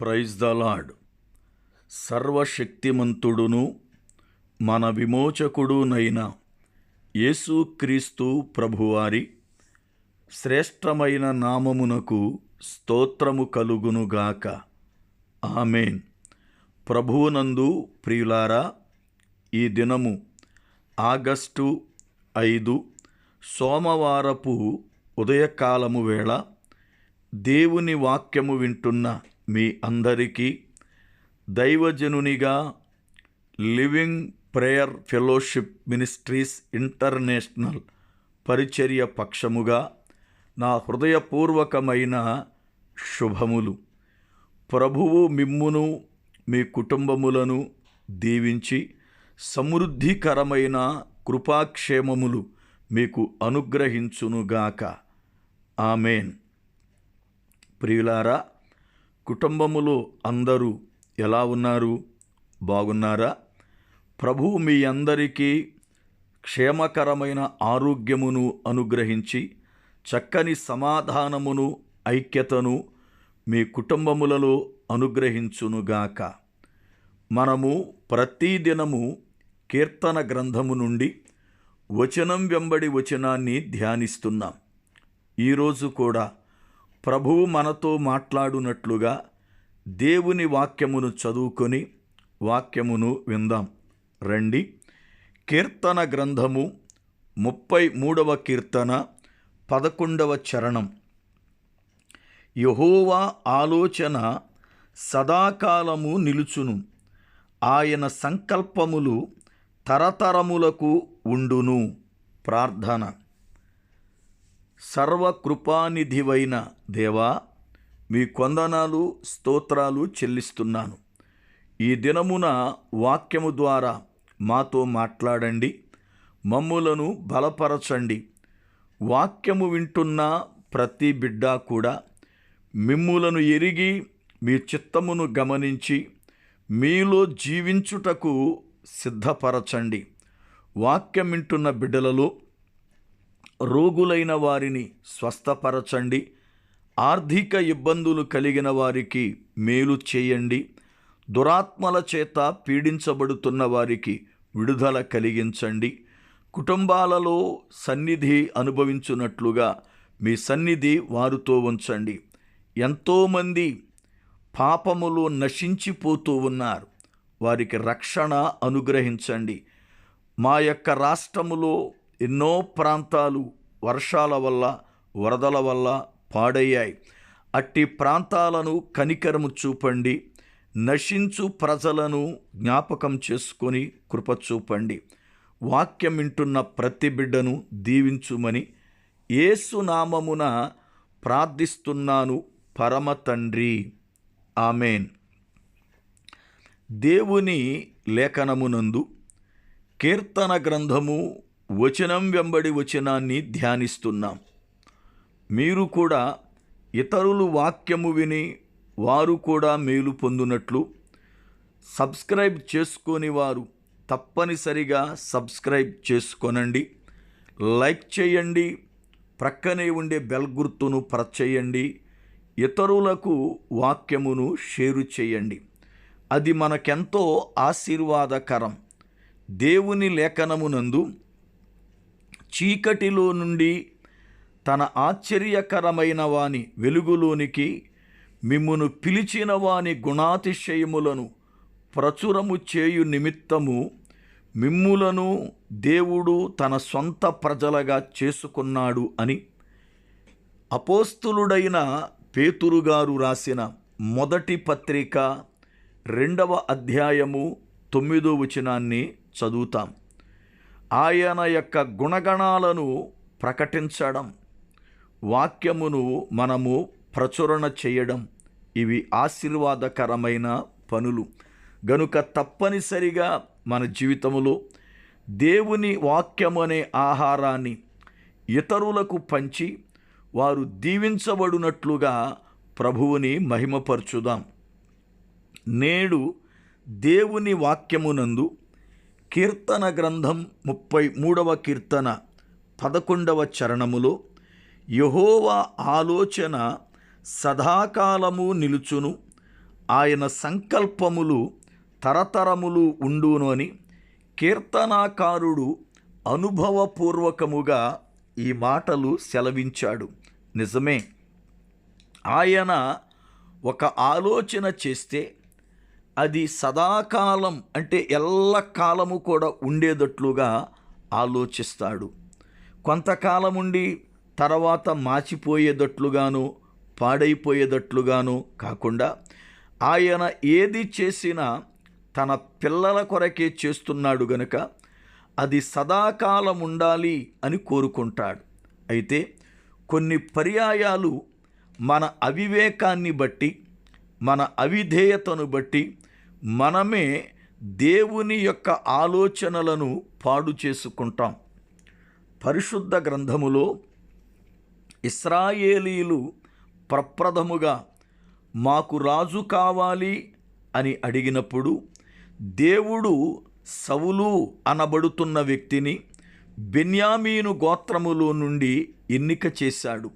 Praise the lord సర్వశక్తిమంతుడును మన విమోచకుడునైన యేసుక్రీస్తు ప్రభువారి శ్రేష్టమైన నామమునకు స్తోత్రము కలుగునుగాక ఆమెన్. ప్రభువునందు ప్రియులారా ఈ దినము ఆగస్టు ఐదు సోమవారపు ఉదయకాలము వేళ దేవుని వాక్యము వింటున్న మీ అందరికీ దైవజనునిగా living prayer fellowship ministries international పరిచర్య పక్షముగా నా హృదయపూర్వకమైన శుభములు. ప్రభువు మిమ్మును మీ కుటుంబములను దీవించి సమృద్ధికరమైన కృపాక్షేమములు మీకు అనుగ్రహించునుగాక. ఆమెన్. ప్రియులారా కుటుంబములో అందరూ ఎలా ఉన్నారు? బాగున్నారా? ప్రభువు మీ అందరికీ క్షేమకరమైన ఆరోగ్యమును అనుగ్రహించి చక్కని సమాధానమును ఐక్యతను మీ కుటుంబములలో అనుగ్రహించునుగాక. మనము ప్రతిదినము కీర్తన గ్రంథము నుండి వచనం వెంబడి వచనాన్ని ధ్యానిస్తున్నాం. ఈరోజు కూడా ప్రభువు మనతో మాట్లాడునట్లుగా దేవుని వాక్యమును చదువుకొని వాక్యమును విందాం. రండి. కీర్తన గ్రంథము ముప్పై మూడవ కీర్తన పదకొండవ చరణం. యహోవా ఆలోచన సదాకాలము నిలుచును. ఆయన సంకల్పములు తరతరములకు ఉండును. ప్రార్థన. సర్వకృపానిధివైన దేవా మీ కొందనాలు స్తోత్రాలు చెల్లిస్తున్నాను. ఈ దినమున వాక్యము ద్వారా మాతో మాట్లాడండి మమ్ములను బలపరచండి. వాక్యము వింటున్న ప్రతి బిడ్డ కూడా మిమ్ములను ఎరిగి మీ చిత్తమును గమనించి మీలో జీవించుటకు సిద్ధపరచండి. వాక్యం వింటున్న బిడ్డలలో రోగులైన వారిని స్వస్థపరచండి. ఆర్థిక ఇబ్బందులు కలిగిన వారికి మేలు చేయండి. దురాత్మల చేత పీడించబడుతున్న వారికి విడుదల కలిగించండి. కుటుంబాలలో సన్నిధి అనుభవించున్నట్లుగా మీ సన్నిధి వారితో ఉంచండి. ఎంతోమంది పాపములు నశించిపోతూ ఉన్నారు. వారికి రక్షణ అనుగ్రహించండి. మా యొక్క రాష్ట్రములో ఎన్నో ప్రాంతాలు వర్షాల వల్ల వరదల వల్ల పాడయ్యాయి. అట్టి ప్రాంతాలను కనికరము చూపండి. నశించు ప్రజలను జ్ఞాపకం చేసుకొని కృప చూపండి. వాక్యం వింటున్న ప్రతి బిడ్డను దీవించుమని ఏసునామమున ప్రార్థిస్తున్నాను పరమ తండ్రి. ఆమెన్. దేవుని లేఖనమునందు కీర్తన గ్రంథము వచనం వెంబడి వచనాన్ని ధ్యానిస్తున్నాం. మీరు కూడా ఇతరులు వాక్యము విని వారు కూడా మేలు పొందునట్లు సబ్స్క్రైబ్ చేసుకొని వారు తప్పనిసరిగా సబ్స్క్రైబ్ చేసుకొనండి. లైక్ చేయండి. ప్రక్కనే ఉండే బెల్ గుర్తును ప్రెస్ చేయండి ఇతరులకు వాక్యమును షేరు చేయండి. అది మనకెంతో ఆశీర్వాదకరం. దేవుని లేఖనమునందు చీకటిలో నుండి తన ఆశ్చర్యకరమైన వాని వెలుగులోనికి మిమ్మును పిలిచిన వాని గుణాతిశయములను ప్రచురము చేయు నిమిత్తము మిమ్ములను దేవుడు తన సొంత ప్రజలుగా చేసుకున్నాడు అని అపోస్తులుడైన పేతురుగారు రాసిన మొదటి పత్రిక రెండవ అధ్యాయము తొమ్మిదో వచనాన్ని చదువుతాం. ఆయన యొక్క గుణగణాలను ప్రకటించడం వాక్యమును మనము ప్రచురణ చేయడం ఇవి ఆశీర్వాదకరమైన పనులు. గనుక తప్పనిసరిగా మన జీవితంలో దేవుని వాక్యము అనే ఆహారాన్ని ఇతరులకు పంచి వారు దీవించబడినట్లుగా ప్రభువుని మహిమపరచుదాం. నేడు దేవుని వాక్యమునందు కీర్తన గ్రంథం ముప్పై మూడవ కీర్తన పదకొండవ చరణములో యహోవా ఆలోచన సదాకాలము నిలుచును ఆయన సంకల్పములు తరతరములు ఉండును అని కీర్తనాకారుడు అనుభవపూర్వకముగా ఈ మాటలు సెలవించాడు. నిజమే ఆయన ఒక ఆలోచన చేస్తే అది సదాకాలం అంటే ఎల్లకాలము కూడా ఉండేటట్లుగా ఆలోచిస్తాడు. కొంతకాలం ఉండి తర్వాత మాచిపోయేటట్లుగాను పాడైపోయేటట్లుగాను కాకుండా ఆయన ఏది చేసినా తన పిల్లల కొరకే చేస్తున్నాడు గనుక అది సదాకాలం ఉండాలి అని కోరుకుంటాడు. అయితే కొన్ని పర్యాయాలు మన అవివేకాన్ని బట్టి మన అవిధేయతను బట్టి మనమే దేవుని యొక్క ఆలోచనలను పాడు చేసుకుంటాం. పరిశుద్ధ గ్రంథములో ఇస్రాయేలీలు ప్రప్రథముగా మాకు రాజు కావాలి అని అడిగినప్పుడు దేవుడు సవులు అనబడుతున్న వ్యక్తిని బెన్యామీను గోత్రములో నుండి ఎన్నిక చేశాడు.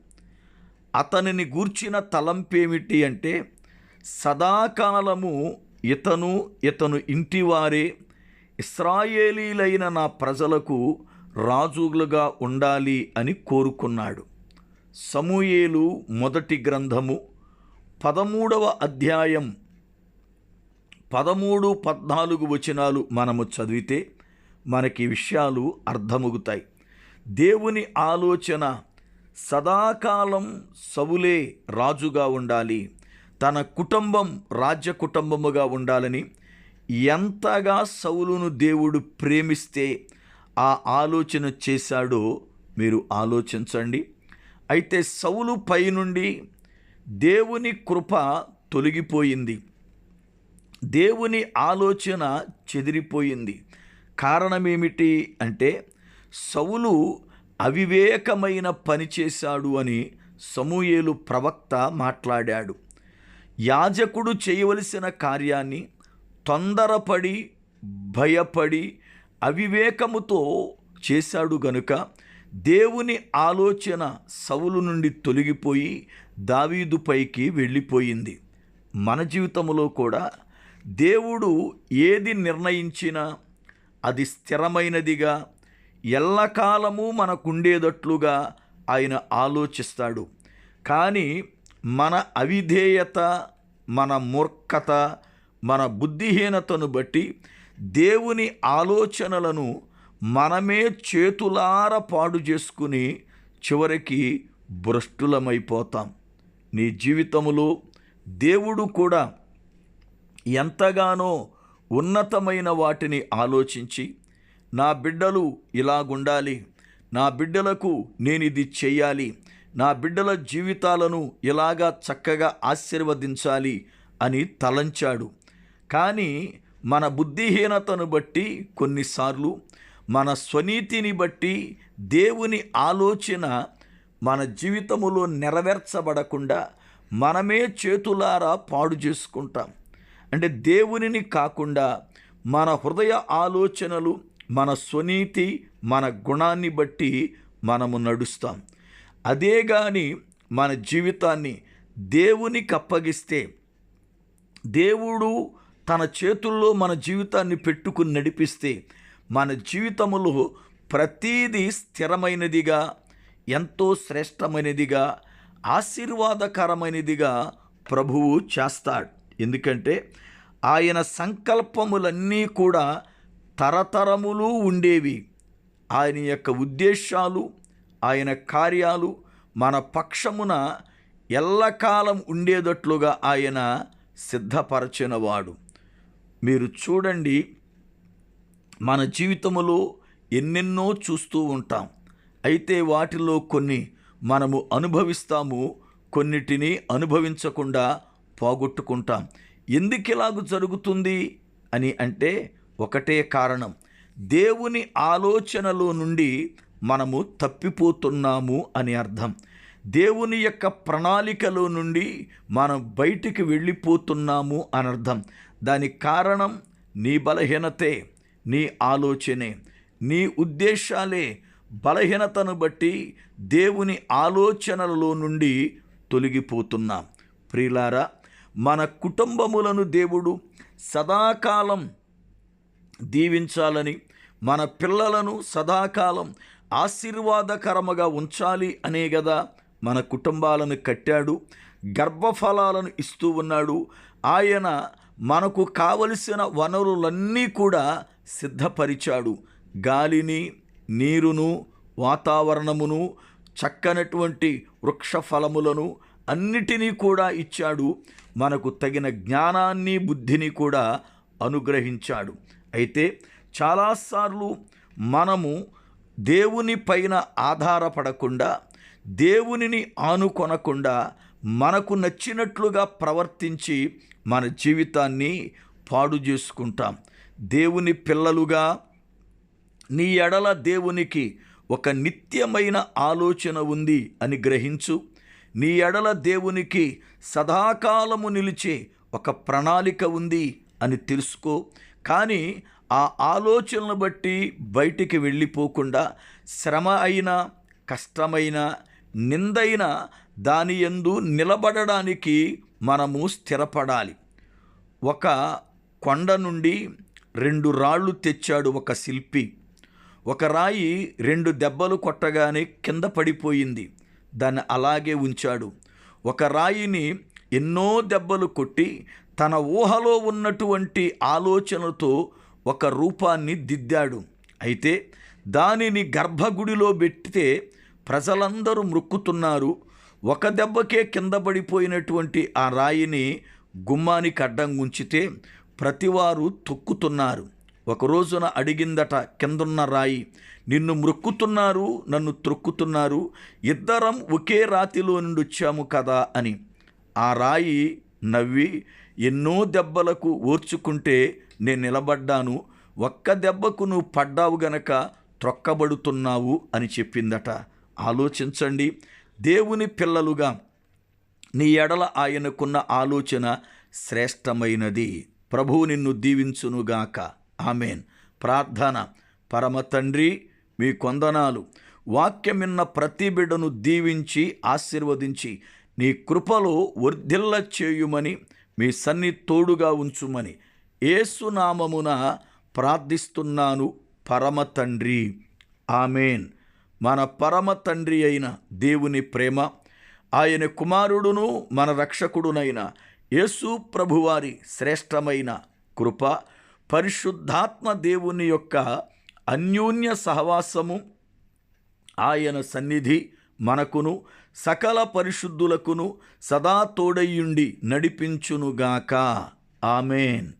అతనిని గూర్చిన తలంపేమిటి అంటే సదాకాలము ఇతను ఇతను ఇంటివారే ఇస్రాయేలీలైన నా ప్రజలకు రాజులుగా ఉండాలి అని కోరుకున్నాడు. సమూయేలు మొదటి గ్రంథము పదమూడవ అధ్యాయం పదమూడు పద్నాలుగు వచనాలు మనము చదివితే మనకి విషయాలు అర్థమవుతాయి దేవుని ఆలోచన సదాకాలం సవులే రాజుగా ఉండాలి. తన కుటుంబం రాజ్య కుటుంబముగా ఉండాలని ఎంతగా సౌలును దేవుడు ప్రేమిస్తే ఆ ఆలోచన చేశాడో మీరు ఆలోచించండి. అయితే సౌలు పైనుండి దేవుని కృప తొలగిపోయింది. దేవుని ఆలోచన చెదిరిపోయింది. కారణమేమిటి అంటే సౌలు అవివేకమైన పని చేశాడు అని సమూయేలు ప్రవక్త మాట్లాడాడు. యాజకుడు చేయవలసిన కార్యాన్ని తొందరపడి భయపడి అవివేకముతో చేశాడు గనుక దేవుని ఆలోచన సవులు నుండి తొలగిపోయి దావీదుపైకి వెళ్ళిపోయింది. మన జీవితంలో కూడా దేవుడు ఏది నిర్ణయించినా అది స్థిరమైనదిగా ఎల్లకాలము మనకుండేటట్లుగా ఆయన ఆలోచిస్తాడు. కానీ మన అవిధేయత మన మూర్ఖత మన బుద్ధిహీనతను బట్టి దేవుని ఆలోచనలను మనమే చేతులార పాడు చేసుకుని చివరికి భ్రష్టులమైపోతాం. నీ జీవితములో దేవుడు కూడా ఎంతగానో ఉన్నతమైన వాటిని ఆలోచించి నా బిడ్డలు ఇలాగుండాలి నా బిడ్డలకు నేను ఇది చెయ్యాలి నా బిడ్డల జీవితాలను ఇలాగా చక్కగా ఆశీర్వదించాలి అని తలంచాడు. కానీ మన బుద్ధిహీనతను బట్టి కొన్నిసార్లు మన స్వనీతిని బట్టి దేవుని ఆలోచన మన జీవితములో నెరవేర్చబడకుండా మనమే చేతులారా పాడు చేసుకుంటాం. అంటే దేవునిని కాకుండా మన హృదయ ఆలోచనలు మన స్వనీతి మన గుణాన్ని బట్టి మనము నడుస్తాం. అదే కానీ మన జీవితాన్ని దేవునికి అప్పగిస్తే దేవుడు తన చేతుల్లో మన జీవితాన్ని పెట్టుకుని నడిపిస్తే మన జీవితములో ప్రతీది స్థిరమైనదిగా ఎంతో శ్రేష్టమైనదిగా ఆశీర్వాదకరమైనదిగా ప్రభువు చేస్తాడు. ఎందుకంటే ఆయన సంకల్పములన్నీ కూడా తరతరములు ఉండేవి. ఆయన యొక్క ఉద్దేశాలు ఆయన కార్యాలు మన పక్షమున ఎల్లకాలం ఉండేటట్లుగా ఆయన సిద్ధపరచినవాడు. మీరు చూడండి మన జీవితములో ఎన్నెన్నో చూస్తూ ఉంటాం. అయితే వాటిలో కొన్ని మనము అనుభవిస్తాము కొన్నిటిని అనుభవించకుండా పోగొట్టుకుంటాం. ఎందుకు ఇలాగ జరుగుతుంది అని అంటే ఒకటే కారణం. దేవుని ఆలోచనలో నుండి మనము తప్పిపోతున్నాము అని అర్థం. దేవుని యొక్క ప్రణాళికలో నుండి మనం బయటికి వెళ్ళిపోతున్నాము అని అర్థం. దానికి కారణం నీ బలహీనతే నీ ఆలోచనే. నీ ఉద్దేశాలే బలహీనతను బట్టి దేవుని ఆలోచనలలో నుండి తొలగిపోతున్నాం. ప్రియులారా మన కుటుంబములను దేవుడు సదాకాలం దీవించాలని మన పిల్లలను సదాకాలం ఆశీర్వాదకరముగా ఉంచాలి అనే కదా మన కుటుంబాలను కట్టాడు గర్భఫలాలను ఇస్తూ ఉన్నాడు. ఆయన మనకు కావలసిన వనరులన్నీ కూడా సిద్ధపరిచాడు. గాలిని నీరును వాతావరణమును చక్కనటువంటి వృక్ష ఫలములను అన్నిటినీ కూడా ఇచ్చాడు. మనకు తగిన జ్ఞానాన్ని బుద్ధిని కూడా అనుగ్రహించాడు. అయితే చాలాసార్లు మనము దేవుని పైన ఆధారపడకుండా దేవునిని ఆనుకొనకుండా మనకు నచ్చినట్లుగా ప్రవర్తించి మన జీవితాన్ని పాడు చేసుకుంటాం. దేవుని పిల్లలుగా నీ ఎడల దేవునికి ఒక నిత్యమైన ఆలోచన ఉంది అని గ్రహించు. నీ ఎడల దేవునికి సదాకాలము నిలిచే ఒక ప్రణాళిక ఉంది అని తెలుసుకో. కానీ ఆ ఆలోచనను బట్టి బయటికి వెళ్ళిపోకుండా శ్రమ అయినా కష్టమైన నిందైన దాని యందు నిలబడడానికి మనము స్థిరపడాలి. ఒక కొండ నుండి రెండు రాళ్ళు తెచ్చాడు ఒక శిల్పి. ఒక రాయి రెండు దెబ్బలు కొట్టగానే కింద పడిపోయింది. దాన్ని అలాగే ఉంచాడు. ఒక రాయిని ఎన్నో దెబ్బలు కొట్టి తన ఊహలో ఉన్నటువంటి ఆలోచనతో ఒక రూపాన్ని దిద్దాడు. అయితే దానిని గర్భగుడిలో పెట్టితే ప్రజలందరూ మృక్కుతున్నారు. ఒక దెబ్బకే కింద పడిపోయినటువంటి ఆ రాయిని గుమ్మానికి అడ్డం ఉంచితే ప్రతివారు తొక్కుతున్నారు. ఒక రోజున అడిగిందట కిందున్న రాయి నిన్ను మృక్కుతున్నారు నన్ను త్రొక్కుతున్నారు ఇద్దరం ఒకే రాతిలో నుండి వచ్చాము కదా అని. ఆ రాయి నవ్వి ఎన్నో దెబ్బలకు ఓర్చుకుంటే నేను నిలబడ్డాను. ఒక్క దెబ్బకు నువ్వు పడ్డావు గనక త్రొక్కబడుతున్నావు అని చెప్పిందట. ఆలోచించండి. దేవుని పిల్లలుగా నీ ఎడల ఆయనకున్న ఆలోచన శ్రేష్టమైనది. ప్రభువు నిన్ను దీవించునుగాక. ఆమెన్. ప్రార్థన. పరమ తండ్రి మీ కొందనాలు వాక్యమిన్న ప్రతి బిడ్డను దీవించి ఆశీర్వదించి నీ కృపలో వర్ధిల్ల చేయుమని మీ సన్ని తోడుగా ఉంచుమని ఏసునామమున ప్రార్థిస్తున్నాను పరమ తండ్రి. ఆమెన్. మన పరమ తండ్రి అయిన దేవుని ప్రేమ ఆయన కుమారుడును మన రక్షకుడునైన యేసు ప్రభువారి శ్రేష్టమైన కృప పరిశుద్ధాత్మ దేవుని యొక్క అన్యోన్య సహవాసము ఆయన సన్నిధి మనకును సకల పరిశుద్ధులకును సదా తోడయ్యుండి నడిపించునుగాక. ఆమెన్.